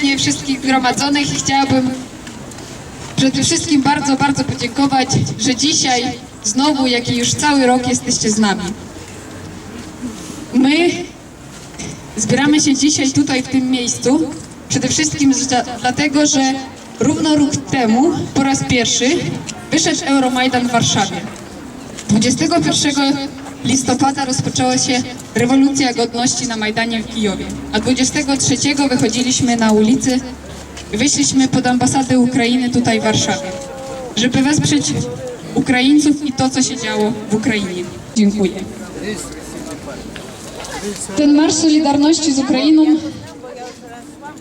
serdecznie wszystkich zgromadzonych i chciałabym przede wszystkim bardzo, bardzo podziękować, że dzisiaj znowu, jak i już cały rok jesteście z nami. My zbieramy się dzisiaj tutaj w tym miejscu przede wszystkim dlatego, że równo rok temu po raz pierwszy wyszedł Euromajdan w Warszawie. 21 listopada rozpoczęła się rewolucja godności na Majdanie w Kijowie, a 23 wychodziliśmy na ulicy wyszliśmy pod ambasadę Ukrainy tutaj w Warszawie, żeby wesprzeć Ukraińców i to, co się działo w Ukrainie. Dziękuję. Ten Marsz Solidarności z Ukrainą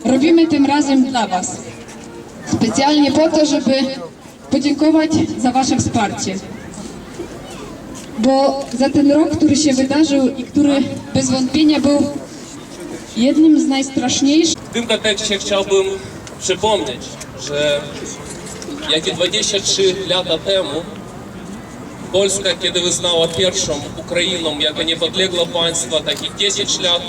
robimy tym razem dla Was. Specjalnie po to, żeby podziękować za Wasze wsparcie. Bo za ten rok, który się wydarzył i który bez wątpienia był jednym z najstraszniejszych, W tym kontekście chciałbym przypomnieć, że jak i 23 lata temu Polska, kiedy wyznała pierwszą Ukrainą jako niepodległe państwo, tak i 10 lat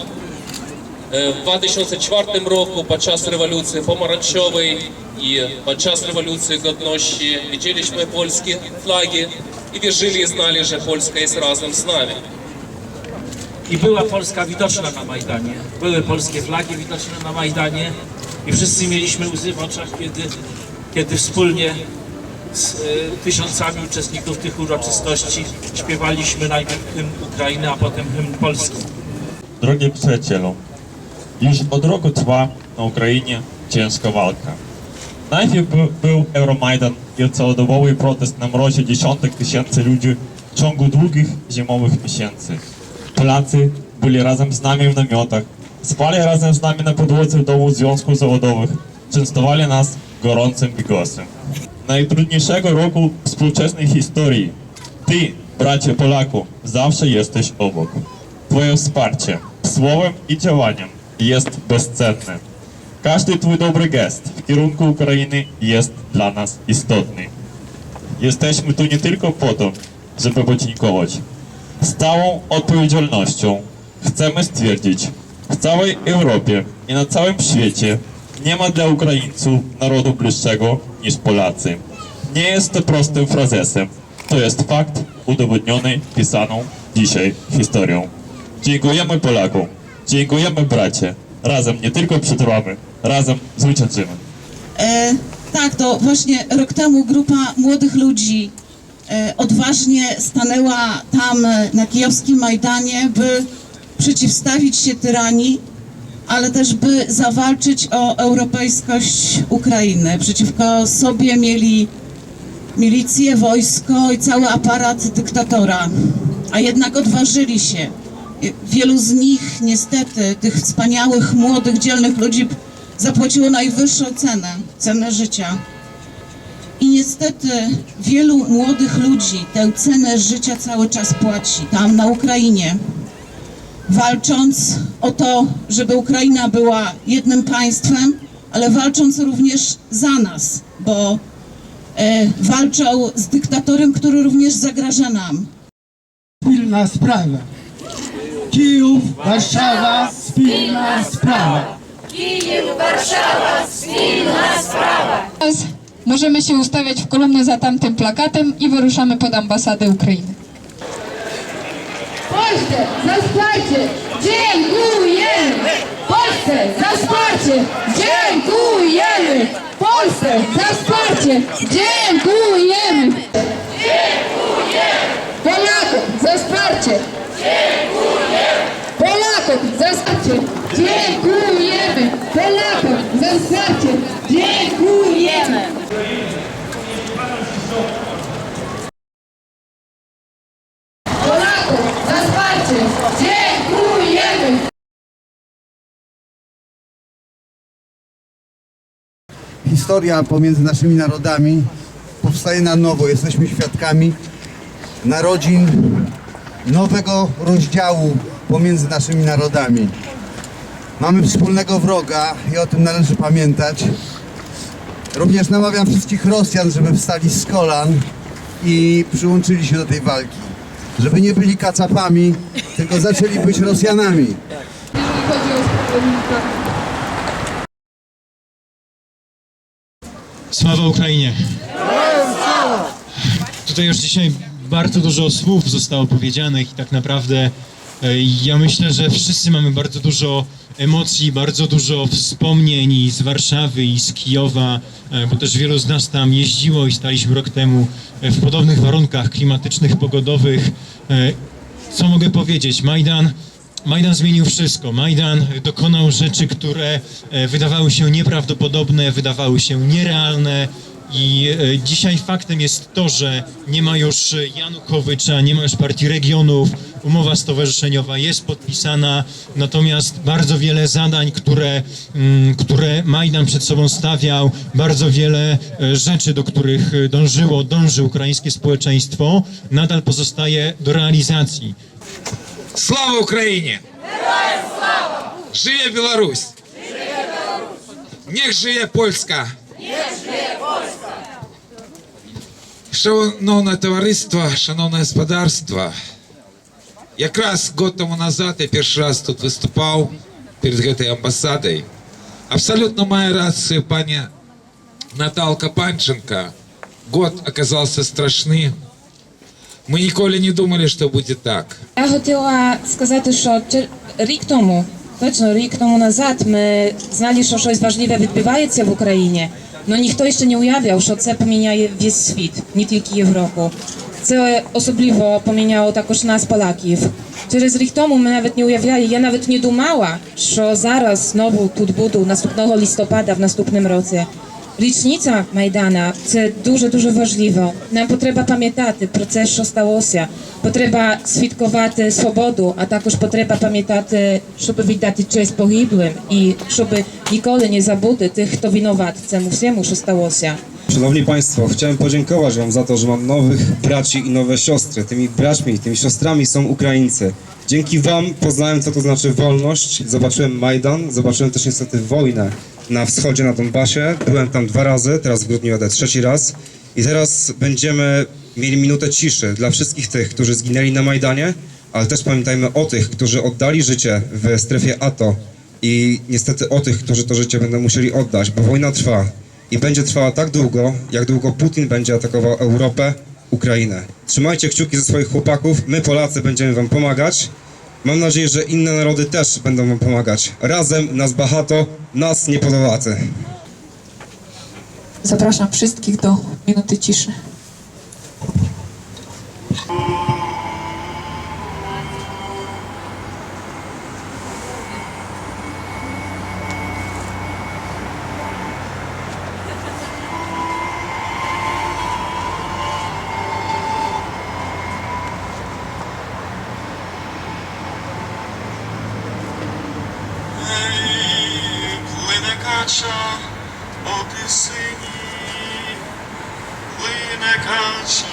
e, w 2004 roku podczas rewolucji pomarańczowej i podczas rewolucji godności widzieliśmy polskie flagi i wierzyli i znali, że Polska jest razem z nami. I była Polska widoczna na Majdanie. Były polskie flagi widoczne na Majdanie i wszyscy mieliśmy łzy w oczach, kiedy, kiedy wspólnie z e, tysiącami uczestników tych uroczystości śpiewaliśmy najpierw hymn Ukrainy, a potem hymn Polski. Drogi przyjacielu, już od roku trwa na Ukrainie ciężka walka. Najpierw był, Euromajdan i całodobowy protest na mrozie dziesiątek tysięcy ludzi w ciągu długich zimowych miesięcy. Polacy byli razem z nami w namiotach, spali razem z nami na podłodze domu Związków Zawodowych, częstowali nas gorącym bigosem. Najtrudniejszego roku współczesnej historii ty, bracie Polaku, zawsze jesteś obok. Twoje wsparcie słowem i działaniem jest bezcenne. Każdy Twój dobry gest w kierunku Ukrainy jest dla nas istotny. Jesteśmy tu nie tylko po to, żeby podziękować. Z całą odpowiedzialnością chcemy stwierdzić, w całej Europie i na całym świecie nie ma dla Ukraińców narodu bliższego niż Polacy. Nie jest to prostym frazesem. To jest fakt udowodniony pisaną dzisiaj historią. Dziękujemy Polakom, dziękujemy bracie. Razem nie tylko przetrwamy, razem zwyciężymy. E, tak, to właśnie rok temu grupa młodych ludzi e, odważnie stanęła tam e, na kijowskim Majdanie, by przeciwstawić się tyranii, ale też by zawalczyć o europejskość Ukrainy. Przeciwko sobie mieli milicję, wojsko i cały aparat dyktatora, a jednak odważyli się. Wielu z nich, niestety, tych wspaniałych, młodych, dzielnych ludzi zapłaciło najwyższą cenę, cenę życia. I niestety wielu młodych ludzi tę cenę życia cały czas płaci tam na Ukrainie, walcząc o to, żeby Ukraina była jednym państwem, ale walcząc również za nas, bo e, walczą z dyktatorem, który również zagraża nam. Spilna sprawa. Kijów, Warszawa, spilna sprawa. teraz możemy się ustawiać w kolumnę za tamtym plakatem i wyruszamy pod ambasadę Ukrainy. Polsce za wsparcie dziękujemy! Polsce za wsparcie dziękujemy! Polsce za wsparcie dziękujemy! Polakom za wsparcie! Polakom za wsparcie dziękujemy! Polakom za wsparcie dziękujemy! Polakom za wsparcie dziękujemy! Historia pomiędzy naszymi narodami powstaje na nowo. Jesteśmy świadkami narodzin nowego rozdziału pomiędzy naszymi narodami. Mamy wspólnego wroga i o tym należy pamiętać. Również namawiam wszystkich Rosjan, żeby wstali z kolan i przyłączyli się do tej walki. Żeby nie byli kacapami, tylko zaczęli być Rosjanami. Jeżeli chodzi o Sława Ukrainie! Tutaj już dzisiaj bardzo dużo słów zostało powiedzianych i tak naprawdę e, ja myślę, że wszyscy mamy bardzo dużo emocji, bardzo dużo wspomnień i z Warszawy i z Kijowa, e, bo też wielu z nas tam jeździło i staliśmy rok temu e, w podobnych warunkach klimatycznych, pogodowych. Co mogę powiedzieć? Majdan Majdan zmienił wszystko. Majdan dokonał rzeczy, które e, wydawały się nieprawdopodobne, wydawały się nierealne. I e, dzisiaj faktem jest to, że nie ma już Janukowycza, nie ma już partii regionów, umowa stowarzyszeniowa jest podpisana, natomiast bardzo wiele zadań, które, mm, które Majdan przed sobą stawiał, bardzo wiele e, rzeczy, do których dążyło, dąży ukraińskie społeczeństwo, nadal pozostaje do realizacji. Слава Україні! Слава! Живе Білорусь! Живе! Нех живе Польська! Нех живе Польська! Шановне товариство, шановне господарство, якраз год тому назад я перший раз тут виступав перед этой амбасадой. Абсолютно має рацію пані Наталка Панченко. Год оказался страшний. Ми ніколи не думали, що буде так. Я хотіла сказати, що рік тому, точно рік тому назад, ми знали, що щось важливе відбувається в Україні, але ніхто ще не уявляв, що це поміняє весь світ, не тільки Європу. Це особливо поміняло також нас, Полаків. Через рік тому ми навіть не уявляли, я навіть не думала, що зараз знову тут буду наступного листопада в наступному році. Річниця Майдана це дуже дуже важливо. Нам потреба пам'ятати про це, що сталося. Потреба святкувати свободу, а також потреба пам'ятати, щоб віддати честь погиблим і щоб ніколи не забути тих, хто винуват в цьому всьому, що сталося. Szanowni Państwo, chciałem podziękować Wam za to, że mam nowych braci i nowe siostry. Tymi braćmi, tymi siostrami są Ukraińcy. Dzięki Wam poznałem, co to znaczy wolność, zobaczyłem Majdan, zobaczyłem też niestety wojnę na wschodzie, na Donbasie. Byłem tam dwa razy, teraz w grudniu jadę trzeci raz. I teraz będziemy mieli minutę ciszy dla wszystkich tych, którzy zginęli na Majdanie, ale też pamiętajmy o tych, którzy oddali życie w strefie ATO i niestety o tych, którzy to życie będą musieli oddać, bo wojna trwa i będzie trwała tak długo, jak długo Putin będzie atakował Europę, Ukrainę. Trzymajcie kciuki ze swoich chłopaków, my Polacy będziemy wam pomagać. Mam nadzieję, że inne narody też będą wam pomagać. Razem nas bahato, nas nie Polacy. Zapraszam wszystkich do minuty ciszy. Кача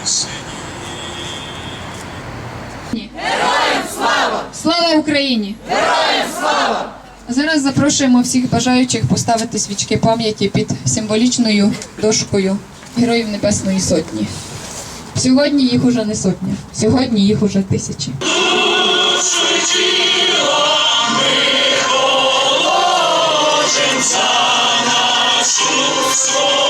по сині. Слава Україні! Героям слава! Зараз запрошуємо всіх бажаючих поставити свічки пам'яті під символічною дошкою Героїв Небесної Сотні. Сьогодні їх уже не сотня, сьогодні їх уже тисячі. Слава